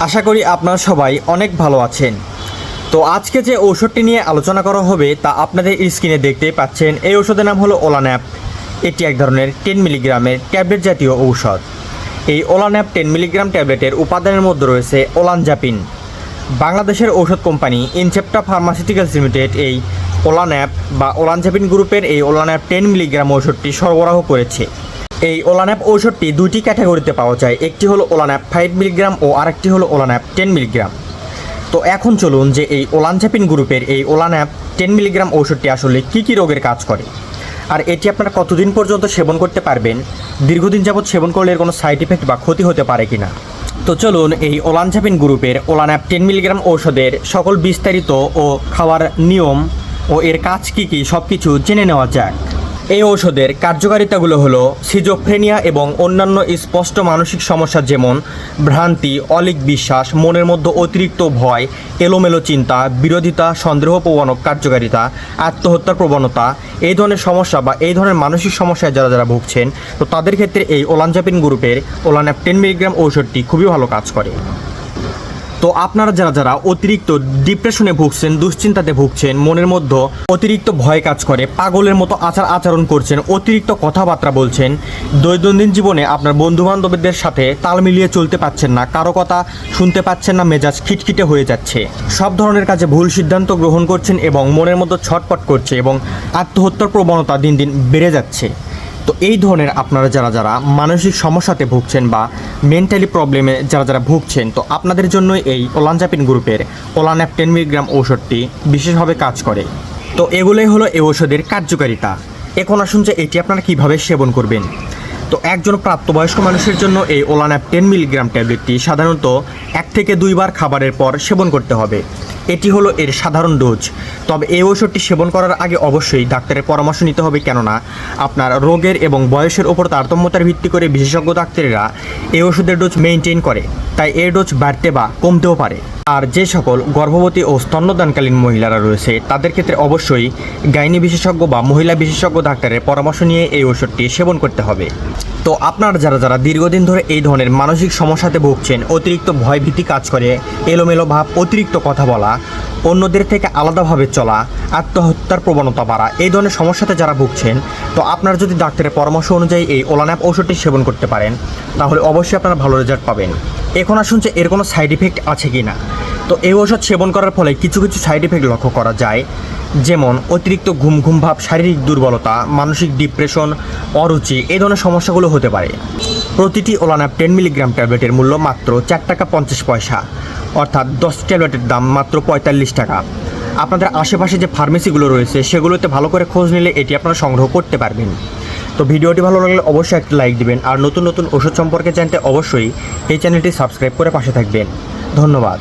আশা করি আপনারা সবাই অনেক ভালো আছেন। তো আজকে যে ঔষধটি নিয়ে আলোচনা করা হবে তা আপনাদের স্ক্রিনে দেখতে পাচ্ছেন। এই ঔষধের নাম হলো ওলান্যাপ। এটি এক ধরনের টেন মিলিগ্রামের ট্যাবলেট জাতীয় ঔষধ। এই ওলান্যাপ টেন মিলিগ্রাম ট্যাবলেটের উপাদানের মধ্যে রয়েছে ওলানজাপিন। বাংলাদেশের ঔষধ কোম্পানি ইনসেপ্টা ফার্মাসিউটিক্যালস লিমিটেড এই ওলান্যাপ বা ওলানজাপিন গ্রুপের এই ওলান্যাপ টেন মিলিগ্রাম ঔষধটি সরবরাহ করেছে। এই ওলান্যাপ ঔষধটি দুইটি ক্যাটাগরিতে পাওয়া যায়। একটি হলো ওলান্যাপ ফাইভ মিলিগ্রাম ও আরেকটি হলো ওলান্যাপ টেন মিলিগ্রাম তো এখন চলুন যে এই ওলানজাপিন গ্রুপের এই ওলান্যাপ টেন মিলিগ্রাম ঔষধটি আসলে কী কী রোগের কাজ করে। আর এটি আপনারা কতদিন পর্যন্ত সেবন করতে পারবেন, দীর্ঘদিন যাবৎ সেবন করলে এর কোনো সাইড ইফেক্ট বা ক্ষতি হতে পারে কিনা। তো চলুন এই ওলানজাপিন গ্রুপের ওলান্যাপ টেন মিলিগ্রাম ঔষধের সকল বিস্তারিত ও খাওয়ার নিয়ম ও এর কাজ কী কী সব কিছু জেনে নেওয়া যাক। এই ঔষধের কার্যকারিতাগুলো হলো সিজোফ্রেনিয়া এবং অন্যান্য স্পষ্ট মানসিক সমস্যা যেমন ভ্রান্তি, অলিক বিশ্বাস, মনের মধ্যে অতিরিক্ত ভয়, এলোমেলো চিন্তা, বিরোধিতা সন্দেহপ্রবণক কার্যকারিতা আত্মহত্যার প্রবণতা, এই ধরনের সমস্যা বা এই ধরনের মানসিক সমস্যায় যারা যারা ভুগছেন, তো তাদের ক্ষেত্রে এই ওলানজাপিন গ্রুপের ওলান্যাপ টেন মিলিগ্রাম ঔষধটি খুবই ভালো কাজ করে। তো আপনারা যারা যারা অতিরিক্ত ডিপ্রেশনে ভুগছেন, দুশ্চিন্তাতে ভুগছেন, মনের মধ্যে অতিরিক্ত ভয় কাজ করে, পাগলের মতো আচার আচরণ করছেন, অতিরিক্ত কথাবার্তা বলছেন, দৈনন্দিন জীবনে আপনার বন্ধু বান্ধবদের সাথে তাল মিলিয়ে চলতে পাচ্ছেন না, কারও কথা শুনতে পাচ্ছেন না, মেজাজ খিটখিটে হয়ে যাচ্ছে। সব ধরনের কাজে ভুল সিদ্ধান্ত গ্রহণ করছেন এবং মনের মধ্যে ছটপট করছে এবং আত্মহত্যার প্রবণতা দিন দিন বেড়ে যাচ্ছে। তো এই ধরনের আপনারা যারা যারা মানসিক সমস্যাতে ভুগছেন বা মেন্টালি প্রবলেমে যারা যারা ভুগছেন, তো আপনাদের জন্য এই ওলানজাপিন গ্রুপের ওলান্যাপ টেন মিলিগ্রাম ঔষধটি বিশেষভাবে কাজ করে। তো এগুলোই হলো এই ঔষধের কার্যকারিতা। এখন আসুন যে এটি আপনারা কীভাবে সেবন করবেন। তো একজন প্রাপ্তবয়স্ক মানুষের জন্য এই ওলান্যাপ টেন মিলিগ্রাম ট্যাবলেটটি সাধারণত এক থেকে দুইবার খাবারের পর সেবন করতে হবে। এটি হলো এর সাধারণ ডোজ। তবে এই ঔষধটি সেবন করার আগে অবশ্যই ডাক্তারের পরামর্শ নিতে হবে কেননা আপনার রোগের এবং বয়সের ওপর তারতম্যতার ভিত্তি করে বিশেষজ্ঞ ডাক্তারেরা এই ওষুধের ডোজ মেনটেন করে, তাই এর ডোজ বাড়তে বা কমতেও পারে। আর যে সকল গর্ভবতী ও স্তন্যদানকালীন মহিলারা রয়েছে, তাদের ক্ষেত্রে অবশ্যই গাইনি বিশেষজ্ঞ বা মহিলা বিশেষজ্ঞ ডাক্তারের পরামর্শ নিয়ে এই ওষুধটি সেবন করতে হবে। তো আপনারা যারা যারা দীর্ঘদিন ধরে এই ধরনের মানসিক সমস্যাতে ভুগছেন, অতিরিক্ত ভয়ভীতি কাজ করে, এলোমেলো ভাব, অতিরিক্ত কথা বলা অন্যদের থেকে আলাদাভাবে চলা, আত্মহত্যার প্রবণতা বাড়া, এই ধরনের সমস্যাতে যারা ভুগছেন, তো আপনারা যদি ডাক্তারের পরামর্শ অনুযায়ী এই ওলান্যাপ ঔষধটি সেবন করতে পারেন, তাহলে অবশ্যই আপনারা ভালো রেজাল্ট পাবেন। এখন আসুন যে এর কোনো সাইড ইফেক্ট আছে কি না তো এই ওষুধ সেবন করার ফলে কিছু কিছু সাইড ইফেক্ট লক্ষ্য করা যায়। যেমন অতিরিক্ত ঘুম ঘুম ভাব, শারীরিক দুর্বলতা, মানসিক ডিপ্রেশন অরুচি, এই ধরনের সমস্যাগুলো হতে পারে। প্রতিটি ওলানাপ টেন মিলিগ্রাম ট্যাবলেটের মূল্য মাত্র চার টাকা পঞ্চাশ পয়সা, অর্থাৎ দশ ট্যাবলেটের দাম মাত্র পঁয়তাল্লিশ টাকা। আপনাদের আশেপাশে যে ফার্মেসিগুলো রয়েছে, সেগুলোতে ভালো করে খোঁজ নিলে এটি আপনারা সংগ্রহ করতে পারবেন। তো ভিডিওটি ভালো লাগলে অবশ্যই একটা লাইক দিবেন, আর নতুন নতুন ওষুধ সম্পর্কে জানতে অবশ্যই এই চ্যানেলটি সাবস্ক্রাইব করে পাশে থাকবেন। ধন্যবাদ।